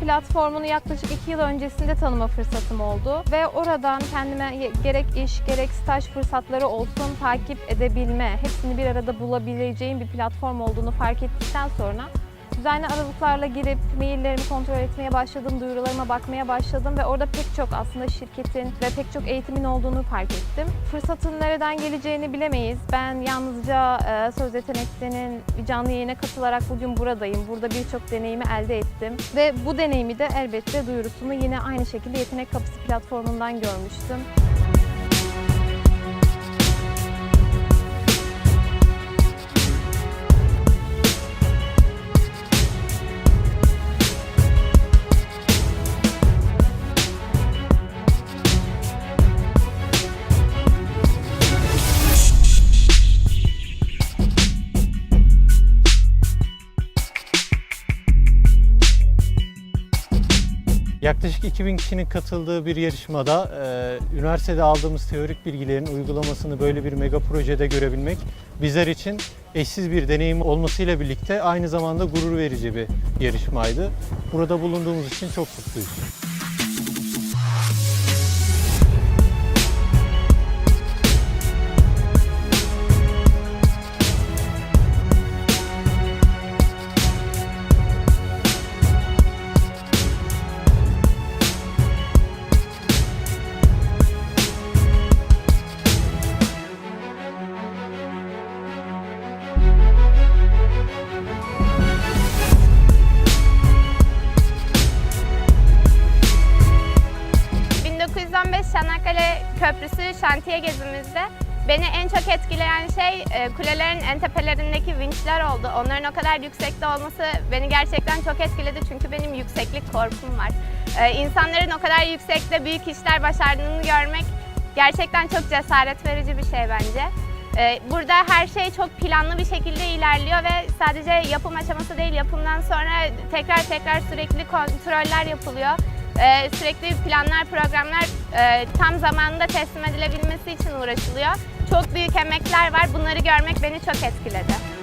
platformunu yaklaşık 2 yıl öncesinde tanıma fırsatım oldu. Ve oradan kendime gerek iş gerek staj fırsatları olsun takip edebilme, hepsini bir arada bulabileceğim bir platform olduğunu fark ettikten sonra düzenli aralıklarla girip maillerimi kontrol etmeye başladım, duyurularıma bakmaya başladım ve orada pek çok aslında şirketin ve pek çok eğitimin olduğunu fark ettim. Fırsatın nereden geleceğini bilemeyiz. Ben yalnızca e, Söz Yetenekli'nin canlı yayına katılarak bugün buradayım. Burada birçok deneyimi elde ettim ve bu deneyimi de elbette duyurusunu yine aynı şekilde Yetenek Kapısı platformundan görmüştüm. Yaklaşık 2000 kişinin katıldığı bir yarışmada e, üniversitede aldığımız teorik bilgilerin uygulamasını böyle bir mega projede görebilmek bizler için eşsiz bir deneyim olmasıyla birlikte aynı zamanda gurur verici bir yarışmaydı. Burada bulunduğumuz için çok mutluyuz. Çanakkale Köprüsü şantiye gezimizde beni en çok etkileyen şey e, kulelerin en tepelerindeki vinçler oldu. Onların o kadar yüksekte olması beni gerçekten çok etkiledi çünkü benim yükseklik korkum var. E, İnsanların o kadar yüksekte büyük işler başardığını görmek gerçekten çok cesaret verici bir şey bence. E, Burada her şey çok planlı bir şekilde ilerliyor ve sadece yapım aşaması değil, yapımdan sonra tekrar tekrar sürekli kontroller yapılıyor. Ee, sürekli planlar, programlar e, tam zamanında teslim edilebilmesi için uğraşılıyor. Çok büyük emekler var. Bunları görmek beni çok etkiledi.